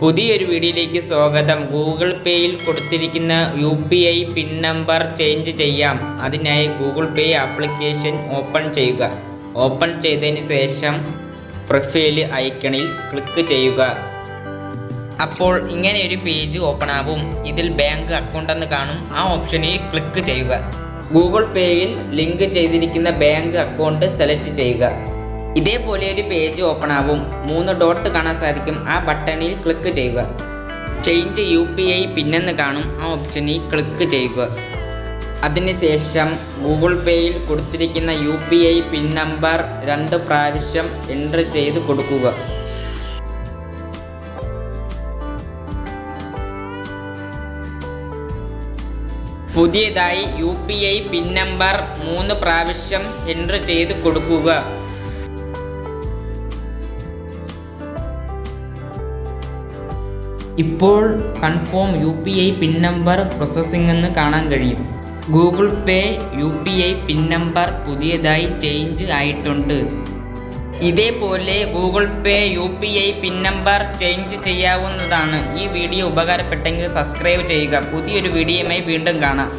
പുതിയൊരു വീഡിയോയിലേക്ക് സ്വാഗതം. ഗൂഗിൾ പേയിൽ കൊടുത്തിരിക്കുന്ന U P I PIN number change ചെയ്യാം. അതിനായി ഗൂഗിൾ പേ ആപ്ലിക്കേഷൻ ഓപ്പൺ ചെയ്യുക. ഓപ്പൺ ചെയ്തതിന് ശേഷം പ്രൊഫൈൽ ഐക്കണിൽ ക്ലിക്ക് ചെയ്യുക. അപ്പോൾ ഇങ്ങനെ ഒരു പേജ് ഓപ്പൺ ആവും. ഇതിൽ ബാങ്ക് അക്കൗണ്ട് എന്ന് കാണും. ആ ഓപ്ഷനിൽ ക്ലിക്ക് ചെയ്യുക. ഗൂഗിൾ പേയിൽ ലിങ്ക് ചെയ്തിരിക്കുന്ന ബാങ്ക് അക്കൗണ്ട് സെലക്ട് ചെയ്യുക. ഇതേപോലെ ഒരു പേജ് ഓപ്പൺ ആവും. മൂന്ന് ഡോട്ട് കാണാൻ സാധിക്കും. ആ ബട്ടണിൽ ക്ലിക്ക് ചെയ്യുക. ചേഞ്ച് യു പി ഐ പിന്നെന്ന് കാണും. ആ ഓപ്ഷനിൽ ക്ലിക്ക് ചെയ്യുക. അതിനുശേഷം ഗൂഗിൾ പേയിൽ കൊടുത്തിരിക്കുന്ന U P I PIN number രണ്ട് പ്രാവശ്യം എന്റർ ചെയ്ത് കൊടുക്കുക. പുതിയതായി U P I PIN number മൂന്ന് പ്രാവശ്യം എന്റർ ചെയ്ത് കൊടുക്കുക. ഇപ്പോൾ confirm U P I PIN number processing എന്ന് കാണാൻ കഴിയും. Google Pay U P I PIN number പുതിയതായി ചേഞ്ച് ആയിട്ടുണ്ട്. ഇതേപോലെ Google Pay U P I PIN number change ചെയ്യാവുന്നതാണ്. ഈ വീഡിയോ ഉപകാരപ്പെട്ടെങ്കിൽ സബ്സ്ക്രൈബ് ചെയ്യുക. പുതിയൊരു വീഡിയോയുമായി വീണ്ടും കാണാം.